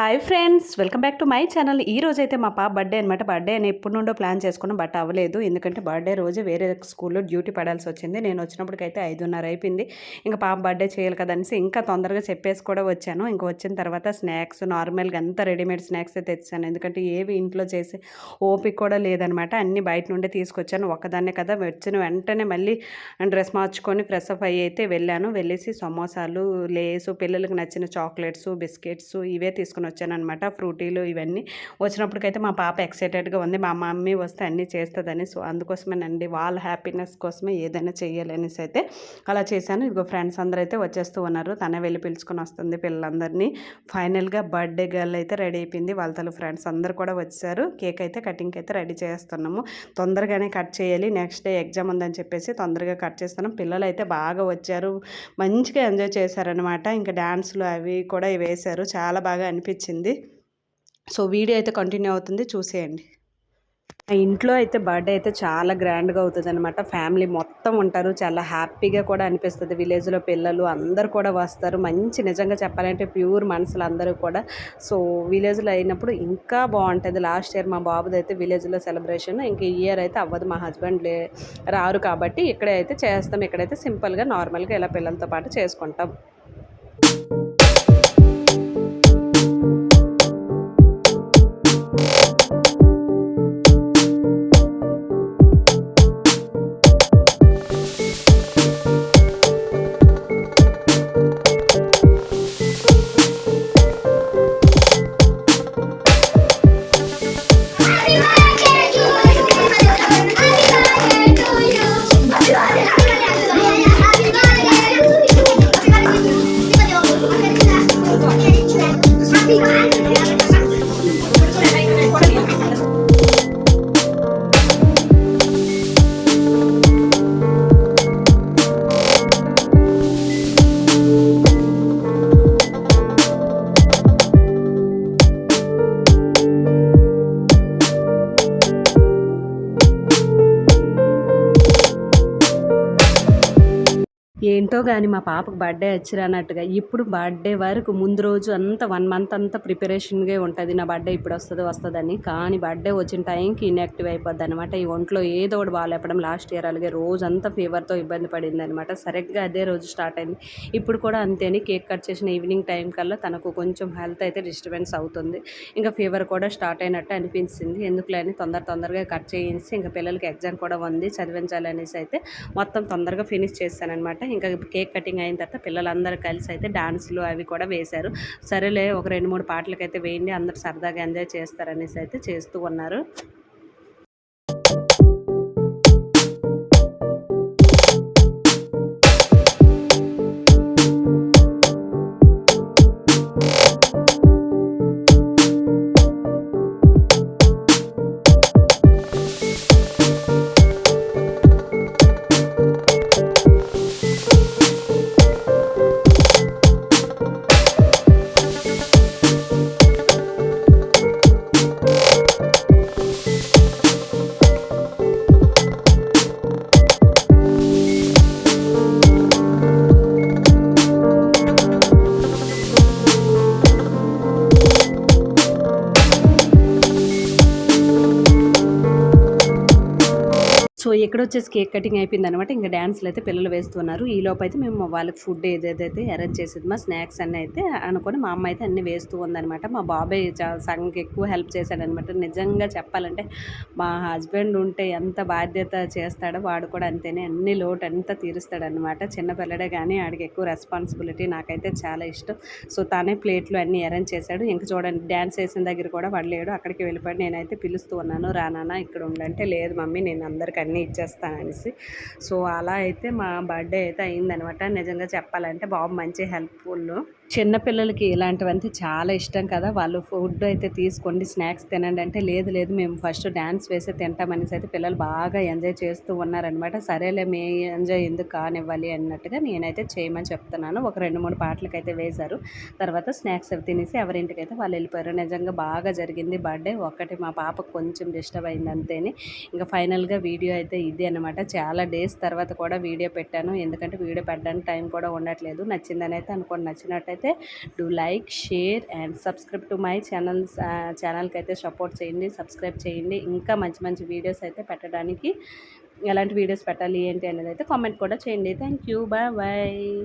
Hi friends welcome back to my channel. ఈ రోజు అయితే మా పాప బర్త్డే అనమాట బర్త్డే అని ఎప్పటి నుండో ప్లాన్ చేసుకున్నాం బట్ అవ్వలేదు. ఎందుకంటే బర్త్డే రోజు వేరే స్కూల్లో డ్యూటీ పడాల్సి వచ్చింది. నేను వచ్చినప్పటికైతే ఐదున్నర అయిపోయింది. ఇంకా పాప బర్త్డే చేయాలి కదా ఇంకా తొందరగా చెప్పేసి కూడా వచ్చాను. ఇంకా వచ్చిన తర్వాత స్నాక్స్ నార్మల్గా అంతా రెడీమేడ్ స్నాక్స్ తెచ్చాను. ఎందుకంటే ఏవి ఇంట్లో చేసే ఓపిక కూడా లేదనమాట అన్నీ బయట నుండే తీసుకొచ్చాను. ఒక్కదాన్నే కదా వచ్చిన వెంటనే మళ్ళీ డ్రెస్ మార్చుకొని ఫ్రెష్ అప్ అయ్యి అయితే వెళ్ళాను. వెళ్ళేసి సమోసాలు లేసు పిల్లలకు నచ్చిన చాక్లెట్స్ బిస్కెట్స్ ఇవే తీసుకుని వచ్చానమాట ఫ్రూటీలు ఇవన్నీ. వచ్చినప్పటికైతే మా పాప ఎక్సైటెడ్గా ఉంది మా మమ్మీ వస్తే అన్నీ చేస్తుందని. సో అందుకోసమేనండి వాళ్ళ హ్యాపీనెస్ కోసమే ఏదైనా చేయాలనేసి అయితే అలా చేశాను. ఇదిగో ఫ్రెండ్స్ అందరూ అయితే వచ్చేస్తూ ఉన్నారు తనే వెళ్ళి పిలుచుకొని వస్తుంది పిల్లలందరినీ. ఫైనల్గా బర్త్డే గర్ల్ అయితే రెడీ అయిపోయింది వాళ్ళతో ఫ్రెండ్స్ అందరు కూడా వచ్చారు. కేక్ అయితే కటింగ్ అయితే రెడీ చేస్తున్నాము. తొందరగానే కట్ చేయాలి నెక్స్ట్ డే ఎగ్జామ్ ఉందని చెప్పేసి తొందరగా కట్ చేస్తున్నాం. పిల్లలు అయితే బాగా వచ్చారు మంచిగా ఎంజాయ్ చేశారనమాట ఇంకా డ్యాన్స్లు అవి కూడా వేశారు చాలా బాగా అనిపించింది సో వీడియో అయితే కంటిన్యూ అవుతుంది. చూసేయండి. మా ఇంట్లో అయితే బర్త్డే అయితే చాలా గ్రాండ్గా అవుతుంది అనమాట ఫ్యామిలీ మొత్తం ఉంటారు. చాలా హ్యాపీగా కూడా అనిపిస్తుంది. విలేజ్లో పిల్లలు అందరు కూడా వస్తారు. మంచి నిజంగా చెప్పాలంటే ప్యూర్ మనసులు అందరూ కూడా. సో విలేజ్లో అయినప్పుడు ఇంకా బాగుంటుంది. లాస్ట్ ఇయర్ మా బాబుది అయితే విలేజ్లో సెలబ్రేషన్. ఇంక ఈ ఇయర్ అయితే అవ్వదు. మా హస్బెండ్ లే రారు కాబట్టి ఇక్కడే అయితే చేస్తాం. ఇక్కడైతే సింపుల్గా నార్మల్గా ఇలా పిల్లలతో పాటు చేసుకుంటాం. ఏంటో కానీ మా పాపకు బర్త్డే వచ్చిరన్నట్టుగా ఇప్పుడు బర్త్డే వరకు ముందు రోజు అంతా వన్ మంత్ అంతా ప్రిపరేషన్గా ఉంటుంది. నా బర్త్డే ఇప్పుడు వస్తుంది వస్తుందని. కానీ బర్త్డే వచ్చిన టైంకి ఇన్యాక్టివ్ అయిపోద్ది అనమాట ఈ ఒంట్లో ఏదో ఒకటి బాగాలేపడం లాస్ట్ ఇయర్ అలాగే రోజు అంతా ఫీవర్తో ఇబ్బంది పడింది అనమాట సరిగ్గా అదే రోజు స్టార్ట్ అయింది. ఇప్పుడు కూడా అంతేని కేక్ కట్ చేసిన ఈవినింగ్ టైం కల్లా తనకు కొంచెం హెల్త్ అయితే డిస్టర్బెన్స్ అవుతుంది. ఇంకా ఫీవర్ కూడా స్టార్ట్ అయినట్టు అనిపించింది. ఎందుకులే అని తొందర తొందరగా కట్ చేయించి ఇంకా పిల్లలకి ఎగ్జామ్ కూడా ఉంది. చదివించాలి అనేసి అయితే మొత్తం తొందరగా ఫినిష్ చేశానమాట ఇంకా కేక్ కటింగ్ అయిన తర్వాత పిల్లలందరూ కలిసి అయితే డాన్స్లు అవి కూడా వేశారు. సరేలే ఒక రెండు మూడు పాటలకైతే వేయండి అందరు సరదాగా ఎంజాయ్ చేస్తారనేసి అయితే చేస్తూ ఉన్నారు. సో ఇక్కడ వచ్చేసి కేక్ కటింగ్ అయిపోయింది అనమాట ఇంకా డ్యాన్స్లు అయితే పిల్లలు వేస్తున్నారు. ఈ లోపు అయితే మేము వాళ్ళకి ఫుడ్ ఏదైతే అరేంజ్ చేసేది మా స్నాక్స్ అన్నీ అయితే అనుకొని మా అమ్మ అయితే అన్నీ వేస్తూ ఉందనమాట మా బాబాయ్ సగంకి ఎక్కువ హెల్ప్ చేశాడనమాట నిజంగా చెప్పాలంటే మా హస్బెండ్ ఉంటే ఎంత బాధ్యత చేస్తాడో వాడు కూడా అంతేనే. అన్ని లోటు అంతా తీరుస్తాడనమాట చిన్న పిల్లడే కానీ ఆడికి ఎక్కువ రెస్పాన్సిబిలిటీ నాకైతే చాలా ఇష్టం. సో తానే ప్లేట్లు అన్నీ అరేంజ్ చేశాడు. ఇంకా చూడండి డ్యాన్స్ వేసిన దగ్గర కూడా వాడు లేడు. అక్కడికి వెళ్ళిపోయాడు నేనైతే పిలుస్తూ ఉన్నాను. రానానా ఇక్కడ ఉండంటే లేదు మమ్మీ నేను అందరికీ అన్నీ ఇచ్చేస్తాననేసి. సో అలా అయితే మా బర్త్డే అయితే అయిందనమాట. నిజంగా చెప్పాలంటే బాబు మంచి హెల్ప్ఫుల్ చిన్నపిల్లలకి ఇలాంటివంటే చాలా ఇష్టం కదా. వాళ్ళు ఫుడ్ అయితే తీసుకోండి స్నాక్స్ తినండి అంటే లేదు లేదు. మేము ఫస్ట్ డ్యాన్స్ వేసి తింటామనేసి అయితే పిల్లలు బాగా ఎంజాయ్ చేస్తూ ఉన్నారనమాట. సరేలే మే ఎంజాయ్ ఎందుకు కానివ్వాలి అన్నట్టుగా నేనైతే చేయమని చెప్తున్నాను. ఒక రెండు మూడు పాటలకైతే వేశారు. తర్వాత స్నాక్స్ అవి తినేసి ఎవరింటికైతే వాళ్ళు వెళ్ళిపోయారు. నిజంగా బాగా జరిగింది బర్త్డే. ఒక్కటి మా పాపకు కొంచెం డిస్టర్బ్ అయింది అంతేనే. ఇంకా ఫైనల్గా వీడియో అయితే ఇది అనమాట చాలా డేస్ తర్వాత కూడా వీడియో పెట్టాను. ఎందుకంటే వీడియో పెట్టడానికి టైం కూడా ఉండట్లేదు. నచ్చిందని అయితే అనుకోండి. నచ్చినట్టయితే నచ్చినట్లయితే do like share and subscribe to my channels ఛానల్కి అయితే సపోర్ట్ చేయండి సబ్స్క్రైబ్ చేయండి. ఇంకా మంచి మంచి వీడియోస్ అయితే పెట్టడానికి ఎలాంటి వీడియోస్ పెట్టాలి ఏంటి అనేది అయితే కామెంట్ కూడా చేయండి. Thank you bye bye